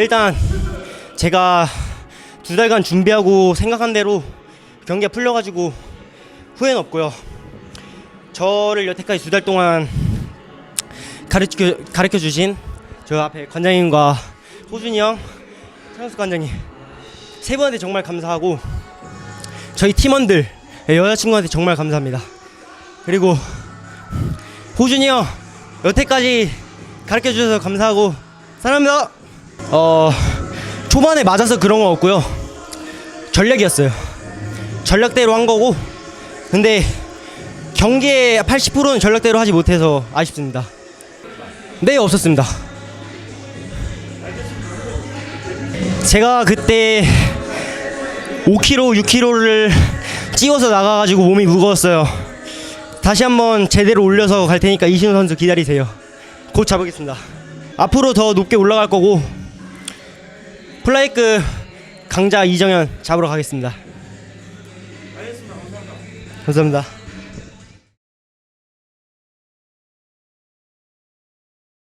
일단 제가 두 달간 준비하고 생각한 대로 경기가 풀려가지고 후회는 없고요. 저를 여태까지 두 달 동안 가르쳐 가르쳐 주신 저 앞에 관장님과 호준이 형, 창수 관장님 세 분한테 정말 감사하고 저희 팀원들 여자친구한테 정말 감사합니다. 그리고 호준이 형 여태까지 가르쳐 주셔서 감사하고 사랑합니다. 어 초반에 맞아서 그런 건 없고요. 전략이었어요. 전략대로 한 거고 근데 경기의 80%는 전략대로 하지 못해서 아쉽습니다. 네 없었습니다. 제가 그때 5kg, 6kg를 찌워서 나가가지고 몸이 무거웠어요. 다시 한번 제대로 올려서 갈 테니까 이신우 선수 기다리세요. 곧 잡으겠습니다. 앞으로 더 높게 올라갈 거고 플라이크 강자 이정현 잡으러 가겠습니다. 감사합니다.